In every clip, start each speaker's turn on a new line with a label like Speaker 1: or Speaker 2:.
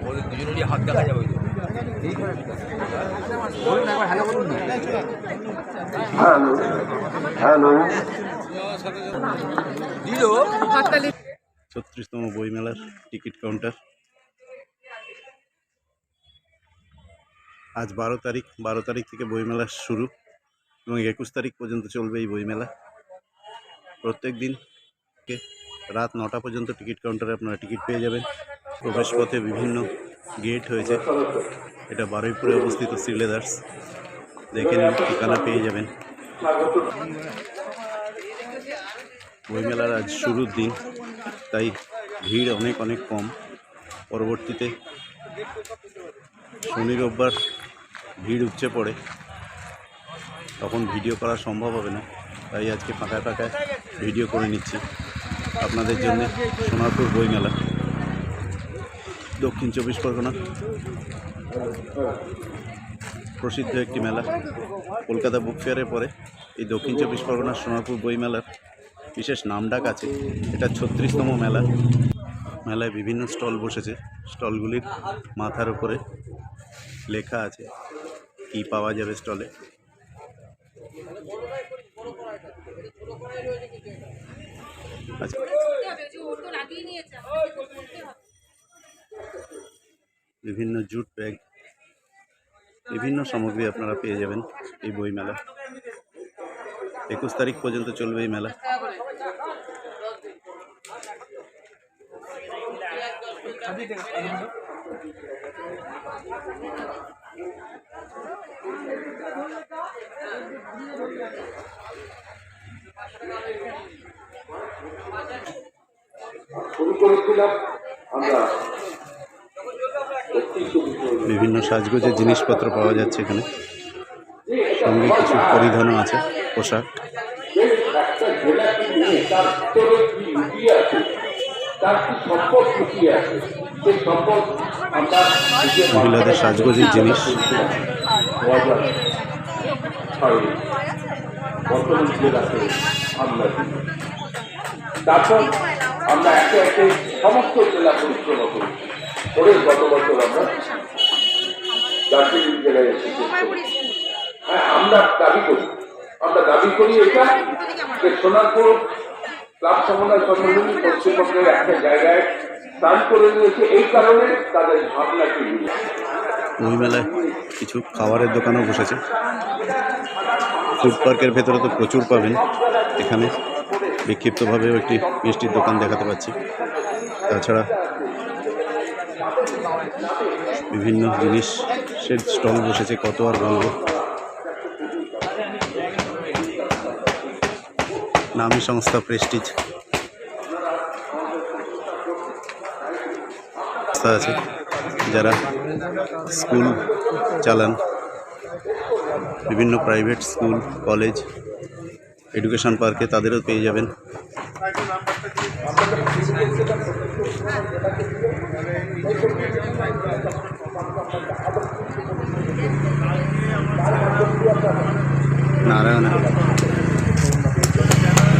Speaker 1: ওদের দুজনেরই হাত দেখা যাবে হ্যালো। দিল?
Speaker 2: ছত্রিশতম বইমেলার টিকিট কাউন্টার। আজ বারো তারিখ বারো তারিখ থেকে বইমেলা শুরু এবং একুশ তারিখ পর্যন্ত চলবে এই বইমেলা। প্রত্যেক দিন রাত নটা পর্যন্ত টিকিট কাউন্টারে আপনারা টিকিট পেয়ে যাবেন। প্রবেশপথে বিভিন্ন গেট হয়েছে। এটা বারুইপুরে অবস্থিত শ্রীলেদার্স দেখে নিন, ঠিকানা পেয়ে যাবেন। বইমেলার আজ শুরুর দিন। তাই ভিড় অনেক অনেক কম। পরবর্তীতে শনি রোববার ভিড় উপচে পড়ে। তখন ভিডিও করা সম্ভব হবে না। তাই আজকে ফাঁকায় ফাঁকায় ভিডিও করে নিচ্ছি। আপনাদের জন্য সোনারপুর বইমেলা। দক্ষিণ চব্বিশ পরগনা। প্রসিদ্ধ একটি মেলা। কলকাতা বুক ফেয়ারের পরে এই দক্ষিণ চব্বিশ পরগনার সোনারপুর বইমেলার বিশেষ নামডাক আছে। এটা ছত্রিশতম মেলা। মেলায় বিভিন্ন স্টল বসেছে। স্টলগুলির মাথার উপরে লেখা আছে, কি পাওয়া যাবে স্টলে। বিভিন্ন জুট ব্যাগ, বিভিন্ন সামগ্রী আপনারা পেয়ে যাবেন এই বই মেলা একুশ তারিখ পর্যন্ত চলবে এই মেলা
Speaker 3: শুরু করেছিলাম আমরা দক্ষিণ চব্বিশ পরগনা।
Speaker 2: বিভিন্ন সাজগোজের জিনিসপত্র পাওয়া যাচ্ছে এখানে। সঙ্গে কিছু পরিধানও আছে পোশাক
Speaker 3: সেই একটা জেলাকে নিয়ে তার কি আছে সম্পদ লুকিয়ে আছে? সেই সম্পদ আমরা নিজের
Speaker 2: মহিলাদের সাজগোজের জিনিস।
Speaker 3: বর্তমান জেলাতে আমরা। তারপর আমরা একে একে সমস্ত জেলা পরিক্রমা করি করে গত বছর আমরা দার্জিলিং জেলায় এসেছি হ্যাঁ আমরা দাবি করি। আমরা দাবি করি এটা যে সোনারপুর ক্লাব সমন্বয় সম্মেলনী পশ্চিমবঙ্গের একটা জায়গায় করে নিয়েছে, এই কারণে তাদের ভাবনাকে
Speaker 2: মেলায় কিছু খাবারের দোকানও বসেছে। ফুড পার্কের ভেতরে তো প্রচুর পাবেন। এখানে বিক্ষিপ্তভাবেও একটি মিষ্টির দোকান দেখাতে পাচ্ছি। তাছাড়া বিভিন্ন জিনিসের স্টল বসেছে, কত আর বলব। নামী সংস্থা প্রেস্টিজ। আছে, যারা স্কুল চালান। বিভিন্ন প্রাইভেট স্কুল, কলেজ, এডুকেশন পার্কে তাদেরও পেয়ে যাবেন। নারায়ণা।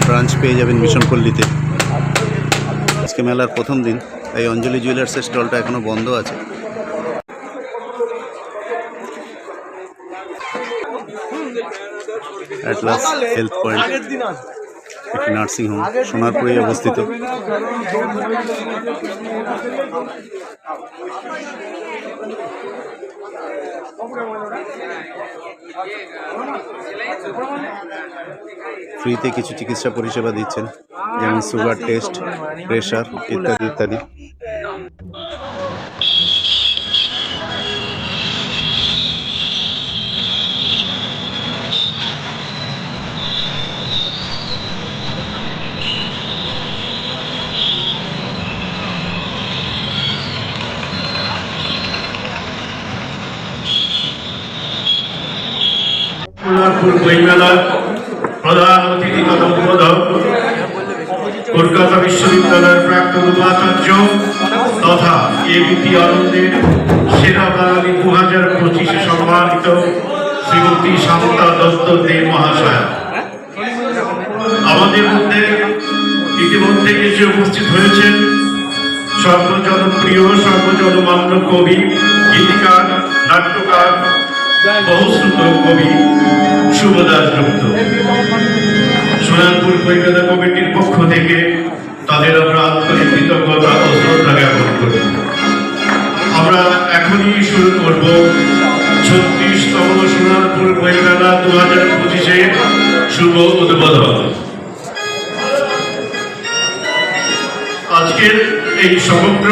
Speaker 2: ব্রাঞ্চ পেয়ে যাবেন মিশনপল্লীতে আজকে মেলার প্রথম দিন, তাই অঞ্জলি জুয়েলার্সের স্টলটা এখনও বন্ধ আছে। অ্যাটলাস হেলথ পয়েন্ট একটি নার্সিং হোম সোনারপুরে অবস্থিত। ফ্রিতে কিছু চিকিৎসা পরিষেবা দিচ্ছেন যেমন সুগার টেস্ট প্রেশার ইত্যাদি ইত্যাদি।
Speaker 4: সোনারপুর বইমেলা প্রধান অতিথি তথা উদ্বোধক কলকাতা বিশ্ববিদ্যালয়ের প্রাক্তন উপাচার্য তথা এবিপি আনন্দের সেরা বাঙালি দু হাজার পঁচিশে সম্মানিত শ্রীমতী শান্তা দত্ত দে মহাশয়া। আমাদের মধ্যে ইতিমধ্যে এসে উপস্থিত হয়েছেন সর্বজনপ্রিয়, সর্বজনমান্য কবি, গীতিকার, নাট্যকার বহুশ্রুত কবি শুভদাস গুপ্ত। সোনারপুর বইমেলা কমিটির পক্ষ থেকে তাদের আমরা আন্তরিক কৃতজ্ঞতা ও শ্রদ্ধা জ্ঞাপন করি। আমরা এখনই শুরু করব ছত্রিশতম সোনারপুর বইমেলা দু হাজার পঁচিশে শুভ উদ্বোধন। আজকের এই সমগ্র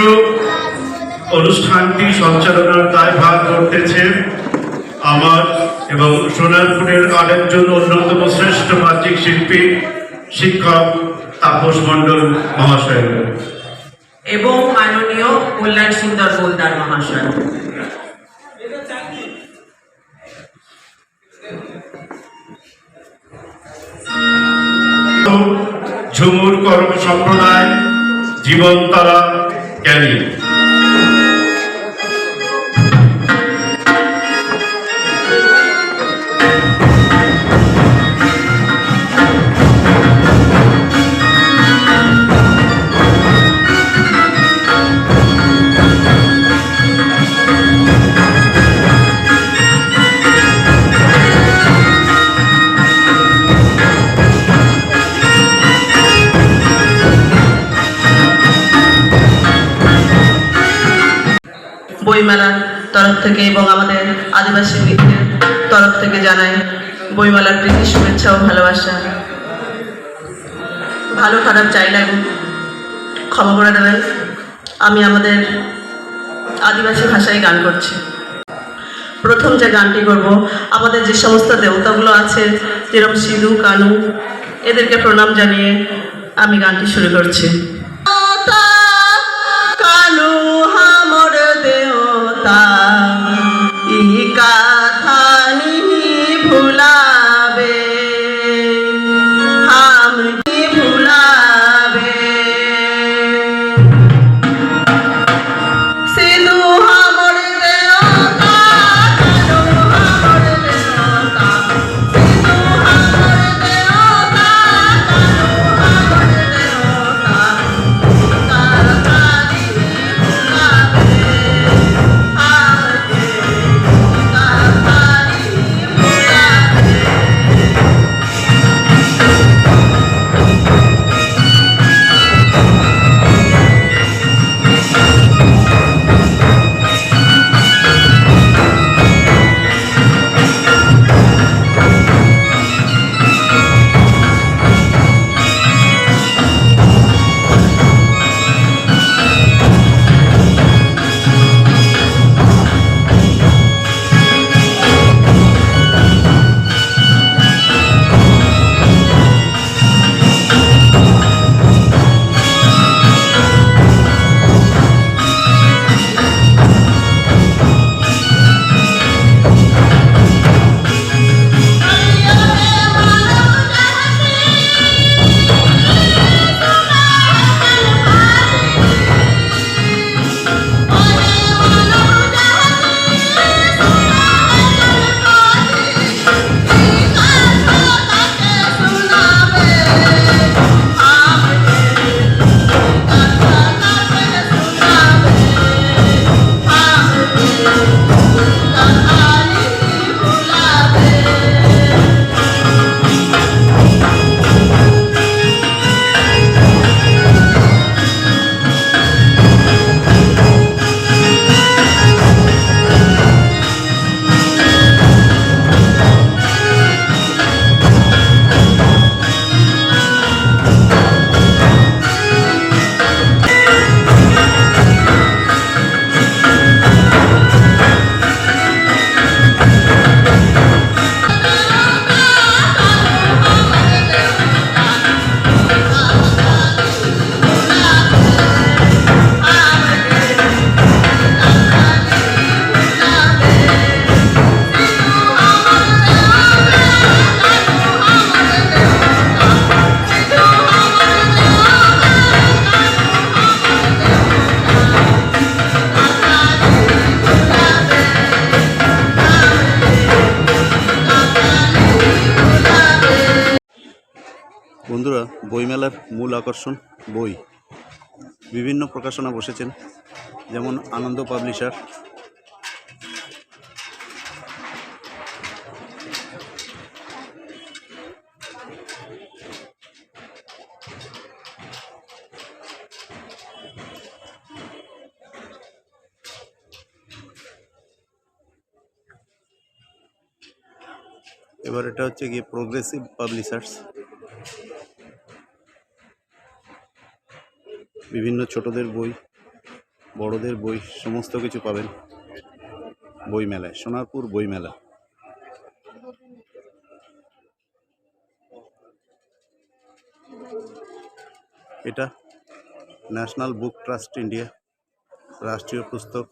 Speaker 4: অনুষ্ঠানটি সঞ্চালনার দায়ভার করতেছে আমার এবং সোনারপুরের আরেকজন অন্যতম শ্রেষ্ঠ বাহ্যিক শিল্পী শিক্ষক তাপস মণ্ডল মহাশয়।
Speaker 5: এবং মাননীয় কল্যাণ সুন্দর গোলদার মহাশয়।
Speaker 4: ঝুমুর কর্ম সম্প্রদায় জীবন তারা জ্ঞানী।
Speaker 6: বইমেলার তরফ থেকে এবং আমাদের আদিবাসী মিত্রের তরফ থেকে জানাই বইমেলার প্রীতি, শুভেচ্ছা ও ভালোবাসা। ভালো খারাপ চাই লাগুক ক্ষমা করে দেবেন। আমি আমাদের আদিবাসী ভাষায় গান করছি। প্রথম যে গানটি করব, আমাদের যে সমস্ত দেবতাগুলো আছে, যেরকম সিধু কানু, এদেরকে প্রণাম জানিয়ে আমি গানটি শুরু করছি। কানু দেওতা ই কথা নিহি
Speaker 2: মূল বই বিভিন্ন প্রকাশনা বসেছেন যেমন আনন্দ পাবলিশার। এবার এটা হচ্ছে গিয়ে প্রোগ্রেসিভ পাবলিশার্স বিভিন্ন ছোটদের বই, বড়দের বই, সমস্ত কিছু পাবেন বই মেলায় সোনারপুর বই মেলা এটা ন্যাশনাল বুক ট্রাস্ট ইন্ডিয়া, রাষ্ট্রীয় পুস্তক।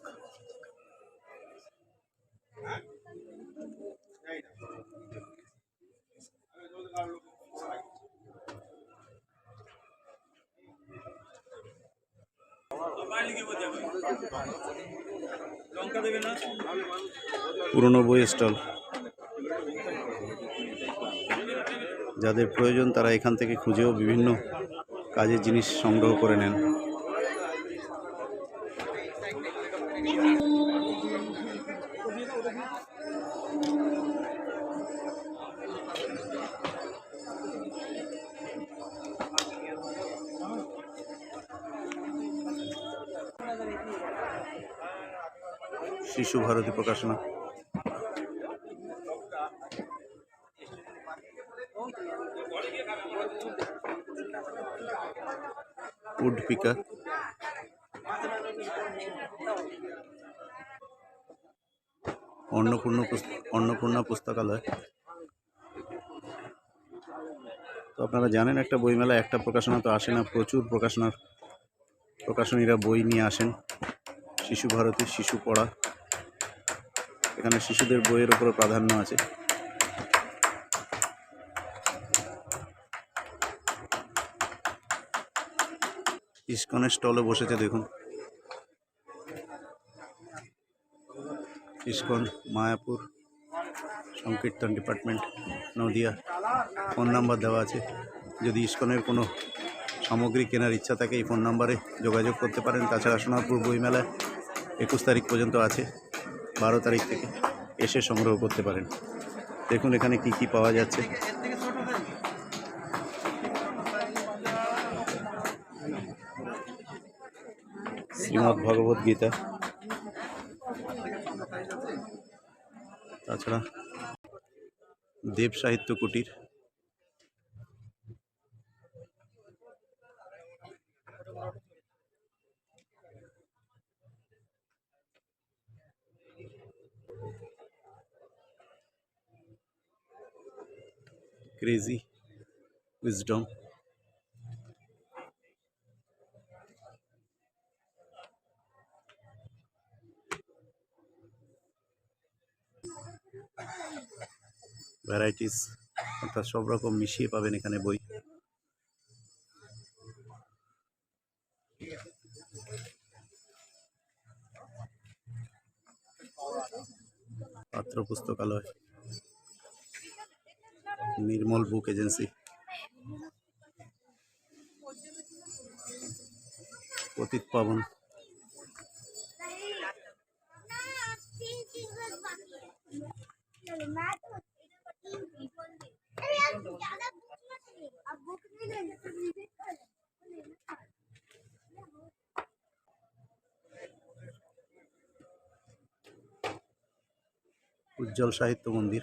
Speaker 2: পুরনো বই স্টল। যাদের প্রয়োজন তারা এখান থেকে খুঁজেও বিভিন্ন কাজের জিনিস সংগ্রহ করে নেন। ভারতী প্রকাশনা উড পিকার অন্নপূর্ণ অন্নপূর্ণা পুস্তকালয়। তো আপনারা জানেন একটা বইমেলা একটা প্রকাশনা তো আসে না, প্রচুর প্রকাশনার প্রকাশনীরা বই নিয়ে আসেন। শিশু ভারতী শিশু পড়া। এখানে শিশুদের বইয়ের উপরে প্রাধান্য আছে। ইস্কনের স্টলে বসেছে, দেখুন। ইস্কন, মায়াপুর, সংকীর্তন ডিপার্টমেন্ট, নদিয়া। ফোন নাম্বার দেওয়া আছে। যদি ইস্কনের কোনো সামগ্রী কেনার ইচ্ছা থাকে, এই ফোন নাম্বারে যোগাযোগ করতে পারেন। তাছাড়া সোনারপুর বইমেলায় একুশ তারিখ পর্যন্ত আছে। বারো তারিখ থেকে এসে সংগ্রহ করতে পারেন। দেখুন এখানে কি কি পাওয়া যাচ্ছে। শ্রীমদ ভগবত গীতা। তাছাড়া দেব সাহিত্য কুটির। ক্রেজি উইজডম ভ্যারাইটিস অর্থাৎ সব রকম মিশিয়ে পাবেন এখানে বই। পাত্র পুস্তকালয় নির্মল বুক এজেন্সি। পতিত পাবন। উজ্জ্বল সাহিত্য মন্দির।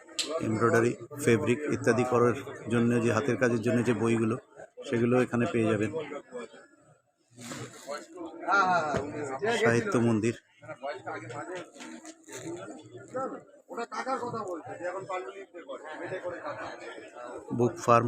Speaker 2: এমব্রয়ডারি, ফেব্রিক ইত্যাদি করার জন্য যে হাতের কাজের জন্য যে বইগুলো, সেগুলো এখানে পেয়ে যাবেন। সাহিত্য মন্দির। বুক ফার্ম।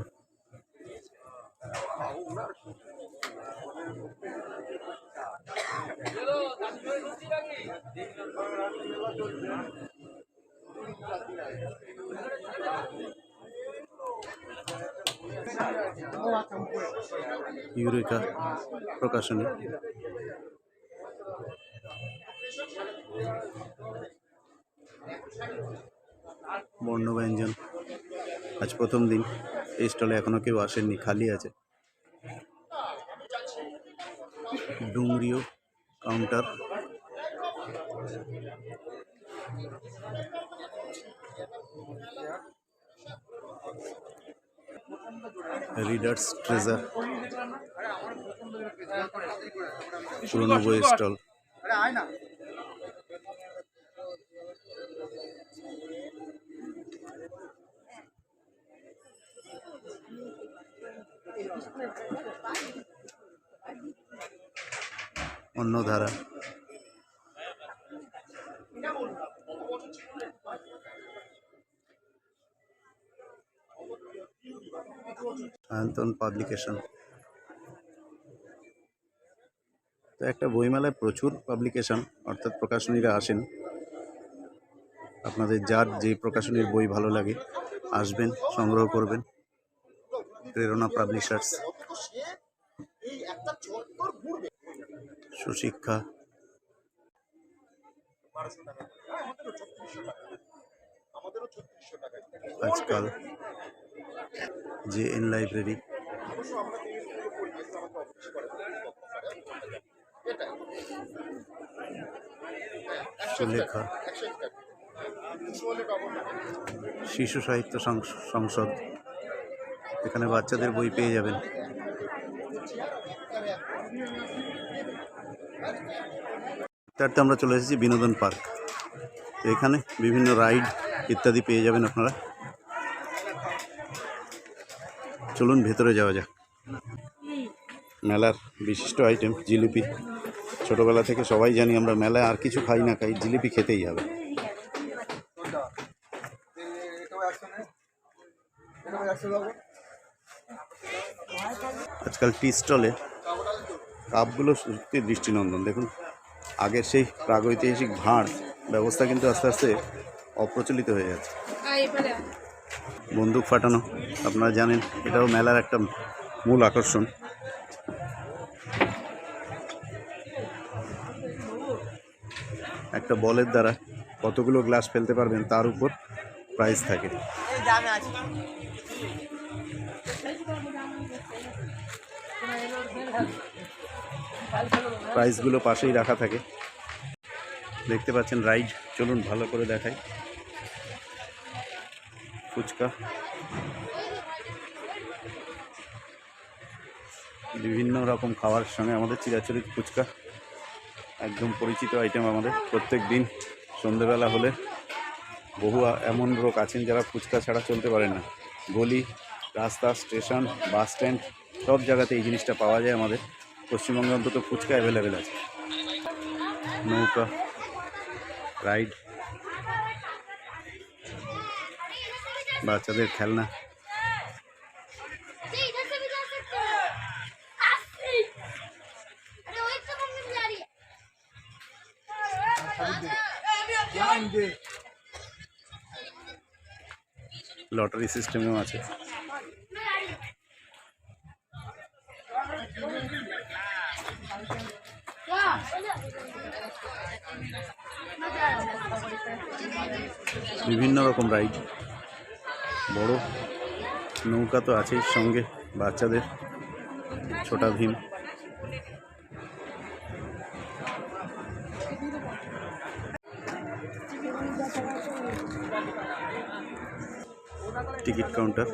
Speaker 2: ইউরেকা প্রকাশনী। বর্ণব্যঞ্জন, আজ প্রথম দিন। এই স্টলে এখনও কেউ আসেননি, খালি আছে। ডুমরিও কাউন্টার। রিডার্স ট্রেজার পুরনো বইয়ের স্টল। অন্য ধারা সায়ন্তন পাবলিকেশন। তো একটা বইমেলায় প্রচুর পাবলিকেশন, অর্থাৎ প্রকাশনীরা আসেন। আপনাদের যার যে প্রকাশনীর বই ভালো লাগে, আসবেন, সংগ্রহ করবেন। প্রেরণা পাবলিশার্স। সুশিক্ষা। আজকাল জে এন লাইব্রেরি। লেখা। শিশু সাহিত্য সংস- সংসদ। এখানে বাচ্চাদের বই পেয়ে যাবেন। তারতে আমরা চলে এসেছি বিনোদন পার্ক। এখানে বিভিন্ন রাইড ইত্যাদি পেয়ে যাবেন আপনারা। চলুন ভেতরে যাওয়া যাক। মেলার বিশিষ্ট আইটেম জিলিপি। ছোটোবেলা থেকে সবাই জানি আমরা মেলায় আর কিছু খাই না, খাই জিলিপি খেতেই হবে। আজকাল টি স্টলে কাপগুলো সত্যি দৃষ্টিনন্দন। দেখুন, আগের সেই প্রাগৈতিহাসিক ভাঁড় ব্যবস্থা কিন্তু আস্তে আস্তে অপ্রচলিত হয়ে যাচ্ছে বন্দুক ফাটানো, আপনারা জানেন, এটাও মেলার একটা মূল আকর্ষণ। একটা বলের দ্বারা কতগুলো গ্লাস ফেলতে পারবেন, তার উপর প্রাইস থাকে। প্রাইসগুলো পাশেই রাখা থাকে। দেখতে পাচ্ছেন রাইড চলুন ভালো করে দেখাই। ফুচকা। বিভিন্ন রকম খাওয়ার সঙ্গে আমাদের চিরাচরিত ফুচকা। একদম পরিচিত আইটেম আমাদের প্রত্যেক দিন। সন্ধেবেলা হলে বহু এমন লোক আছেন যারা ফুচকা ছাড়া চলতে পারেন না। গলি, রাস্তা, স্টেশন, বাস স্ট্যান্ড, সব জায়গাতে এই জিনিসটা পাওয়া যায় আমাদের। পশ্চিমবঙ্গে অন্তত ফুচকা অ্যাভেলেবেল আছে। নৌকা, রাইড বাচ্চাদের খেলনা। লটারি সিস্টেমও আছে। বিভিন্ন রকম রাইড। বড়। নৌকা তো আছেই সঙ্গে বাচ্চাদের, ছোটা ভীম। টিকিট কাউন্টার,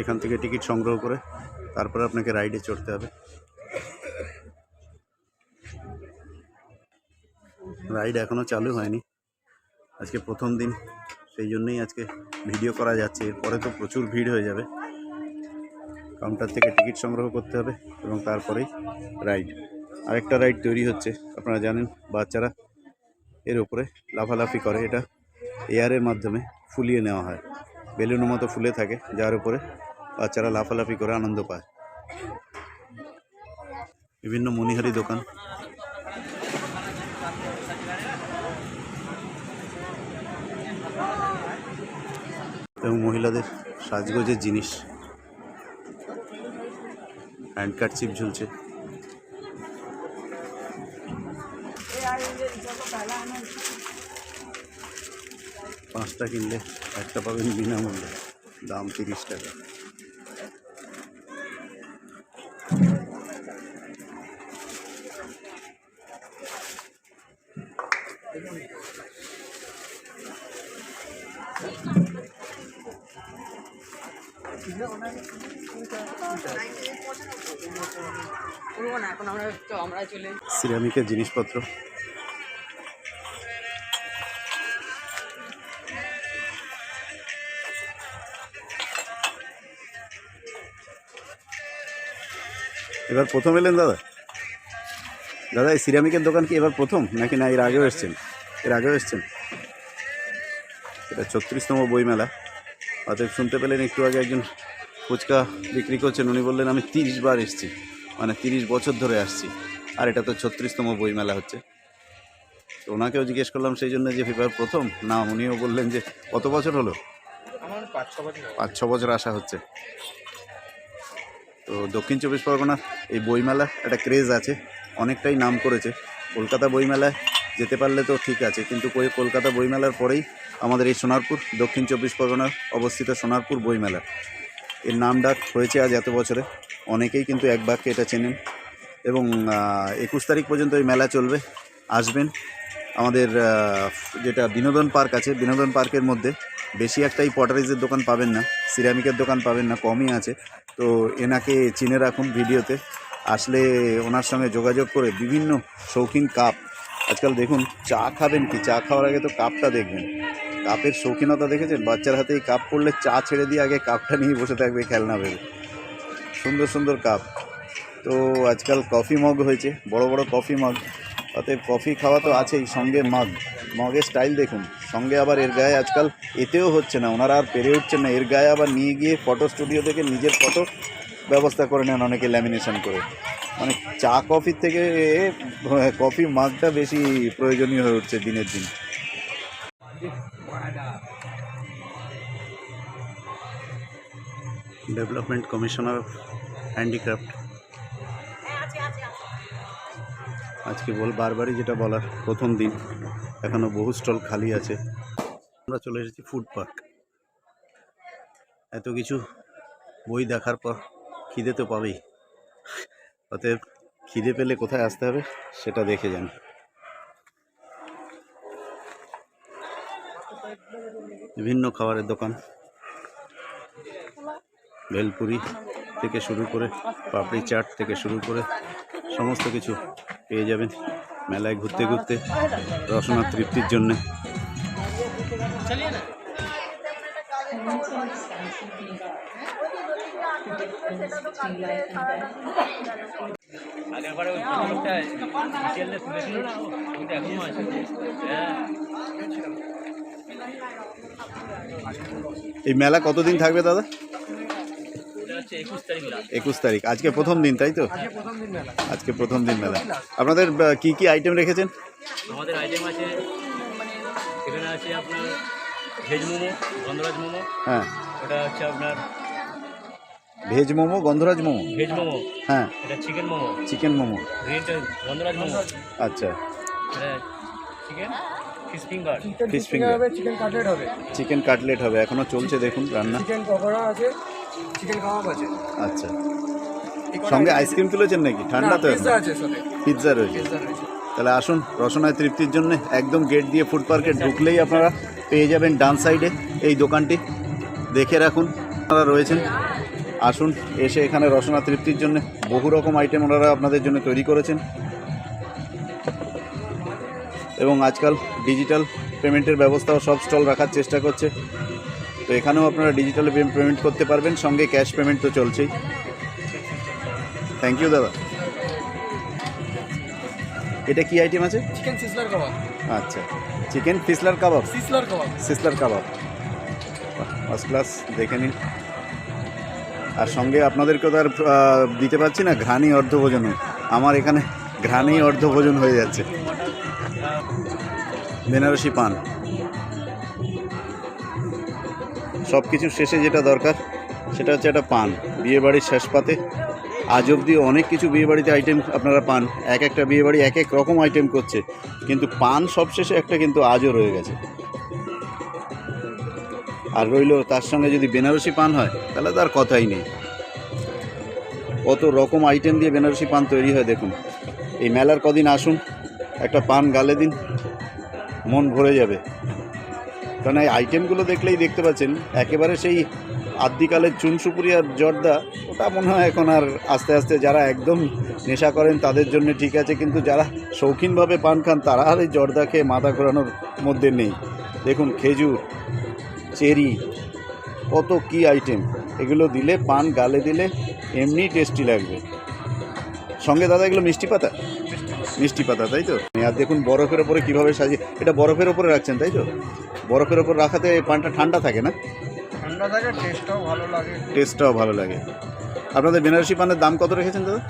Speaker 2: এখান থেকে টিকিট সংগ্রহ করে তারপরে আপনাকে রাইডে চড়তে হবে। রাইড এখনও চালু হয়নি। আজকে প্রথম দিন। সেই জন্যই আজকে ভিডিও করা যাচ্ছে। এরপরে তো প্রচুর ভিড় হয়ে যাবে। কাউন্টার থেকে টিকিট সংগ্রহ করতে হবে এবং তারপরেই রাইড আরেকটা রাইড তৈরি হচ্ছে, আপনারা জানেন, বাচ্চারা এর উপরে লাফালাফি করে। এটা এয়ারের মাধ্যমে ফুলিয়ে নেওয়া হয়। বেলুনের মতো ফুলে থাকে, যার উপরে বাচ্চারা লাফালাফি করে আনন্দ পায়। বিভিন্ন মণিহারি দোকান এবং মহিলাদের সাজগোজের জিনিস। হ্যান্ড চিপ ঝুলছে। পাঁচটা কিনলে একটা পাবেন বিনামূল্যে। দাম তিরিশ টাকা। সিরামিকের জিনিসপত্র। এবার প্রথম এলেন দাদা? দাদা, এই সিরামিকের দোকান কি এবার প্রথম? নাকি না, এর আগেও এসছেন? এর আগেও এসছেন? এটা ছত্রিশতম বইমেলা। অতএব শুনতে পেলেন একটু আগে একজন ফুচকা বিক্রি করছেন, উনি বললেন, আমি তিরিশ বার এসছি মানে তিরিশ বছর ধরে আসছি, আর এটা তো ছত্রিশতম বইমেলা হচ্ছে। তো ওনাকেও জিজ্ঞেস করলাম, সেই জন্য যে ফিফার প্রথম? না, উনিও বললেন যে, কত বছর হলো? পাঁচ ছ বছর আসা হচ্ছে। তো দক্ষিণ চব্বিশ পরগনার এই বইমেলা একটা ক্রেজ আছে, অনেকটাই নাম করেছে। কলকাতা বইমেলায় যেতে পারলে তো ঠিক আছে, কিন্তু কলকাতা বইমেলার পরেই আমাদের এই সোনারপুর, দক্ষিণ চব্বিশ পরগনার অবস্থিত সোনারপুর বইমেলা। এর নাম ডাক হয়েছে আজ এত বছরে। অনেকেই কিন্তু এক বাক্যে এটা চেনেন। এবং একুশ তারিখ পর্যন্ত এই মেলা চলবে, আসবেন। আমাদের যেটা বিনোদন পার্ক আছে, বিনোদন পার্কের মধ্যে বেশি একটাই পটারিজের দোকান পাবেন না, সিরামিকের দোকান পাবেন না, কমই আছে। তো এনাকে চিনে রাখুন ভিডিওতে। আসলে ওনার সঙ্গে যোগাযোগ করে বিভিন্ন শৌখিন কাপ, আজকাল দেখুন চা খাবেন কি? চা খাওয়ার আগে তো কাপটা দেখবেন। কাপের শৌখিনতা দেখেছেন? বাচ্চার হাতে এই কাপ পড়লে চা ছেড়ে দিয়ে আগে কাপটা নিয়ে বসে থাকবে খেলনা ভেবে। সুন্দর সুন্দর কাপ। তো আজকাল কফি মগ হয়েছে, বড় বড় কফি মগ। অতএব কফি খাওয়া তো আছেই, সঙ্গে মগ। মগের স্টাইল দেখুন। সঙ্গে আবার এর গায়ে আজকাল এতেও হচ্ছে না, ওনারা আর পেরে উঠছেন না। এর গায়ে আবার নিয়ে গিয়ে ফটো স্টুডিও থেকে নিজের ফটো ব্যবস্থা করে নেন অনেকে ল্যামিনেশন করে। মানে চা কফির থেকে কফি মাগটা বেশি প্রয়োজনীয় হয়ে উঠছে দিনের দিন। ডেভেলপমেন্ট কমিশনার অফ হ্যান্ডিক্রাফট আজকে বল, বারবারই যেটা বলার, প্রথম দিন। এখনও বহু স্টল খালি আছে। আমরা চলে এসেছি ফুড পার্ক। এত কিছু বই দেখার পর খিদে তো পাবেই। অতএব খিদে পেলে কোথায় আসতে হবে, সেটা দেখে যান। বিভিন্ন খাবারের দোকান। ভেলপুরি থেকে শুরু করে, পাপড়ি চাট থেকে শুরু করে সমস্ত কিছু পেয়ে যাবেন মেলায় ঘুরতে ঘুরতে রসনা তৃপ্তির জন্য। এই মেলা কতদিন থাকবে দাদা?
Speaker 1: একুশ তারিখ।
Speaker 2: আজকে প্রথম দিন তাই তো? আজকে প্রথম দিন মেলা। আপনাদের কি কি আইটেম রেখেছেন?
Speaker 1: আমাদের আইটেম আছে এখানে আছে আপনার ভেজ মোমো গন্ধরাজ মোমো।
Speaker 2: হ্যাঁ।
Speaker 1: ওটা হচ্ছে আপনার
Speaker 2: ভেজ মোমো গন্ধরাজ মোমো?
Speaker 1: ভেজ মোমো।
Speaker 2: হ্যাঁ।
Speaker 1: এটা চিকেন মোমো।
Speaker 2: চিকেন মোমো।
Speaker 1: গন্ধরাজ মোমো।
Speaker 2: আচ্ছা।
Speaker 1: Chicken fish finger?
Speaker 2: Fish finger
Speaker 7: হবে চিকেন কাটলেট হবে।
Speaker 2: চিকেন কাটলেট হবে এখনও চলছে দেখুন রান্না।
Speaker 7: চিকেন পকোড়া আছে চিকেন কাবাব আছে।
Speaker 2: আচ্ছা। সঙ্গে আইসক্রিম তুলেছেন নাকি? ঠান্ডা তো
Speaker 7: পিৎজা আছে সাথে
Speaker 2: পিৎজা রয়েছে।
Speaker 7: পিৎজা রয়েছে।
Speaker 2: তাহলে আসুন রসনায় তৃপ্তির জন্য একদম গেট দিয়ে ফুড পার্কে ঢুকলেই আপনারা পেয়ে যাবেন ডান সাইডে এই দোকানটি। দেখে রাখুন আপনারা রয়েছেন। আসুন এসে এখানে রসনা তৃপ্তির জন্য বহু রকম আইটেম ওনারা আপনাদের জন্য তৈরি করেছেন। এবং আজকাল ডিজিটাল পেমেন্টের ব্যবস্থাও সব স্টল রাখার চেষ্টা করছে। তো এখানেও আপনারা ডিজিটাল পেমেন্ট করতে পারবেন সঙ্গে ক্যাশ পেমেন্ট তো চলছেই। থ্যাংক ইউ দাদা। এটা কি আইটেম আছে?
Speaker 7: চিকেন সিসলার কাবাব
Speaker 2: আচ্ছা। Chicken sizzler kebab
Speaker 7: sizzler kebab
Speaker 2: sizzler kebab first class দেখে নিন। আর সঙ্গে আপনাদেরকে তো আর দিতে পারছি না ঘ্রাণী অর্ধভোজন আমার এখানে ঘ্রাণী অর্ধভোজন হয়ে যাচ্ছে। বেনারসি পান। সব কিছু শেষে যেটা দরকার, সেটা হচ্ছে একটা পান। বিয়েবাড়ির শেষ পাতে আজ অবধি অনেক কিছু বিয়েবাড়িতে আইটেম আপনারা পান। এক একটা বিয়েবাড়ি এক এক রকম আইটেম করছে। কিন্তু পান সবশেষে একটা কিন্তু আজও রয়ে গেছে। আর রইল তার সঙ্গে যদি বেনারসি পান হয়, তাহলে তার কথাই নেই। কত রকম আইটেম দিয়ে বেনারসি পান তৈরি হয় দেখুন। এই মেলার কদিন আসুন, একটা পান গালে দিন। মন ভরে যাবে। কারণ এই আইটেমগুলো দেখলেই দেখতে পাচ্ছেন, একেবারে সেই আদ্যিকালের চুনসুপুরি আর জর্দা, ওটা মনে হয় এখন আর আস্তে আস্তে যারা একদম নেশা করেন তাদের জন্য ঠিক আছে, কিন্তু যারা শৌখিনভাবে পান খান, তারা আর এই জর্দা খেয়ে মাথা ঘোরানোর মধ্যে নেই। দেখুন, খেজুর, চেরি, কত কি আইটেম এগুলো দিলে, পান গালে দিলে, এমনি টেস্টি লাগবে। সঙ্গে দাদা, এগুলো মিষ্টি পাতা? মিষ্টি পাতা তাই তো? আর দেখুন বরফের ওপরে কীভাবে সাজিয়ে এটা বরফের ওপরে রাখছেন তাই তো? বরফের ওপর রাখাতে এই পানটা ঠান্ডা থাকে না?
Speaker 7: ঠান্ডা থাকে টেস্টটাও ভালো লাগে।
Speaker 2: টেস্টটাও ভালো লাগে। আপনাদের বেনারসি পানের দাম কত রেখেছেন দাদা?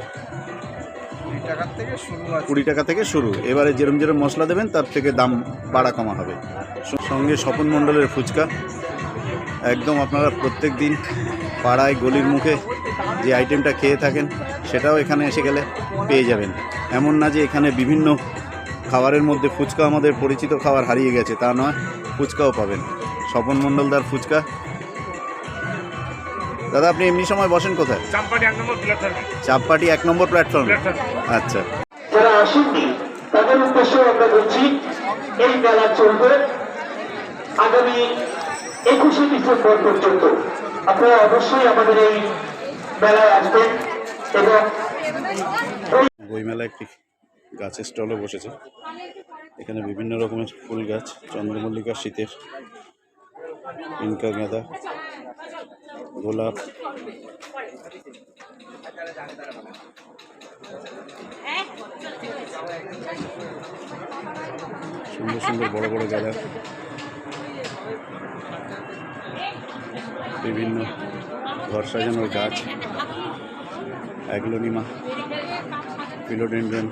Speaker 7: কুড়ি থেকে শুরু
Speaker 2: কুড়ি টাকা থেকে শুরু। এবারে যেরম যেরম মশলা দেবেন তার থেকে দাম বাড়া কমা হবে। সঙ্গে স্বপন মণ্ডলের ফুচকা। একদম আপনারা প্রত্যেক দিন পাড়ায় গলির মুখে যে আইটেমটা খেয়ে থাকেন সেটাও এখানে এসে গেলে পেয়ে যাবেন। এমন না যে এখানে বিভিন্ন খাবারের মধ্যে ফুচকা আমাদের পরিচিত খাবার হারিয়ে গেছে তা নয় ফুচকাও পাবেন। স্বপন মণ্ডলদার ফুচকা। দাদা আপনি এমনি সময় বসেন কোথায়? চাপপাটি এক নম্বর প্ল্যাটফর্মে আচ্ছা।
Speaker 8: যারা আসেননি তাদের উদ্দেশ্যে আমরা বলছি এই মেলা চলবে আগামী একুশে ডিসেম্বর পর্যন্ত। আপনারা অবশ্যই আমাদের এই
Speaker 2: বইমেলা একটি গাছের স্টলও বসেছে। এখানে বিভিন্ন রকমের ফুল গাছ, চন্দ্রমল্লিকা, শীতের ইনকা গাঁদা, গোলাপ। সুন্দর সুন্দর বড় বড় গাঁদা। বিভিন্ন ঘর সাজানোর গাছ অ্যাগ্লোনিমা ফিলোডেন্ড্রন।